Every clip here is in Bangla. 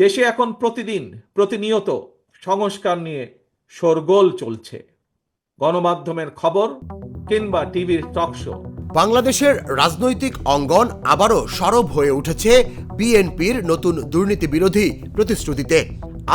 দেশে এখন প্রতিদিন, প্রতিনিয়ত সংস্কার নিয়ে শোরগোল চলছে। গণমাধ্যমের খবর কিংবা টিভির টকশো বাংলাদেশের রাজনৈতিক অঙ্গন আবারও সরব হয়ে উঠেছে বিএনপির নতুন দুর্নীতি বিরোধী প্রতিশ্রুতিতে।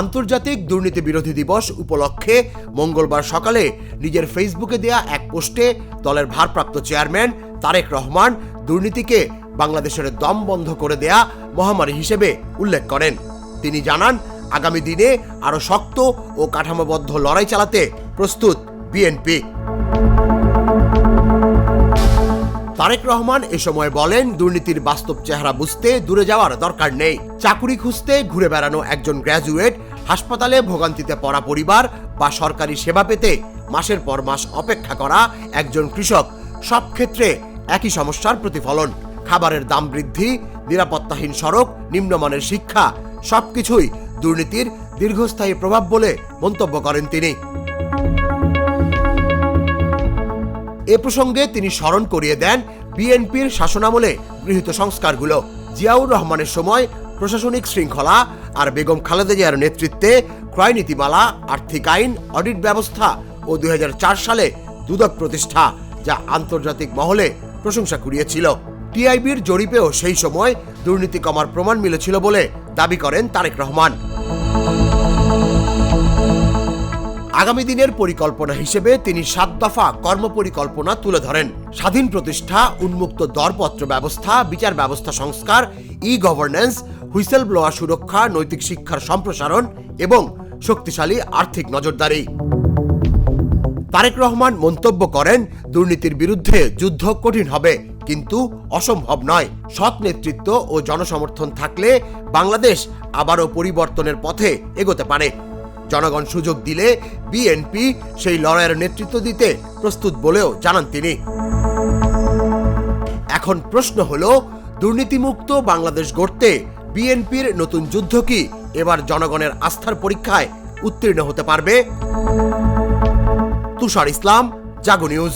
আন্তর্জাতিক দুর্নীতি বিরোধী দিবস উপলক্ষে মঙ্গলবার সকালে নিজের ফেসবুকে দেয়া এক পোস্টে দলের ভারপ্রাপ্ত চেয়ারম্যান তারেক রহমান দুর্নীতিকে বাংলাদেশের দম বন্ধ করে দেয়া মহামারী হিসেবে উল্লেখ করেন। তিনি জানান, আগামী দিনে আরও শক্ত ও কাঠামোবদ্ধ লড়াই চালাতে প্রস্তুত বিএনপি। তারেক রহমান এ সময় বলেন, দুর্নীতির বাস্তব চেহারা বুঝতে দূরে যাওয়ার দরকার নেই। চাকুরি খুঁজতে ঘুরে বেড়ানো একজন গ্র্যাজুয়েট, হাসপাতালে ভোগান্তিতে পড়া পরিবার বা সরকারি সেবা পেতে মাসের পর মাস অপেক্ষা করা একজন কৃষক, সব ক্ষেত্রে একই সমস্যার প্রতিফলন। খাবারের দাম বৃদ্ধি, নিরাপত্তাহীন সড়ক, নিম্নমানের শিক্ষা সবকিছুই দুর্নীতির দীর্ঘস্থায়ী প্রভাব বলে মন্তব্য করেন তিনি। এ প্রসঙ্গে তিনি স্মরণ করিয়ে দেন বিএনপির শাসনামলে গৃহীত সংস্কারগুলো। জিয়াউর রহমানের সময় প্রশাসনিক শৃঙ্খলা আর বেগম খালেদা জিয়ার নেতৃত্বে ক্রয় নীতিমালা আর্থিক আইন, অডিট ব্যবস্থা ও দুই হাজার চার সালে দুদক প্রতিষ্ঠা, যা আন্তর্জাতিক মহলে প্রশংসা কুড়িয়েছিল। টিআইবির জরিপেও সেই সময় দুর্নীতি কমার প্রমাণ মিলেছিল বলে দাবি করেন তারেক রহমান। আগামী দিনের পরিকল্পনা হিসেবে তিনি সাত দফা কর্মপরিকল্পনা তুলে ধরেন। স্বাধীন প্রতিষ্ঠা, উন্মুক্ত দরপত্র ব্যবস্থা, বিচার ব্যবস্থা সংস্কার ই গভর্নেন্স হুইসেল ব্লোয়ার সুরক্ষা, নৈতিক শিক্ষার সম্প্রসারণ এবং শক্তিশালী আর্থিক নজরদারি। তারেক রহমান মন্তব্য করেন, দুর্নীতির বিরুদ্ধে যুদ্ধ কঠিন হবে। কিন্তু অসম্ভব নয়। সৎ নেতৃত্ব ও জনসমর্থন থাকলে বাংলাদেশ আবারও পরিবর্তনের পথে এগোতে পারে। জনগণ সুযোগ দিলে বিএনপি সেই লড়াইয়ের নেতৃত্ব দিতে প্রস্তুত বলেও জানান তিনি। এখন প্রশ্ন হলো, দুর্নীতিমুক্ত বাংলাদেশ গড়তে বিএনপির নতুন যুদ্ধ কি এবার জনগণের আস্থার পরীক্ষায় উত্তীর্ণ হতে পারবে? Tushar Islam, Jago news.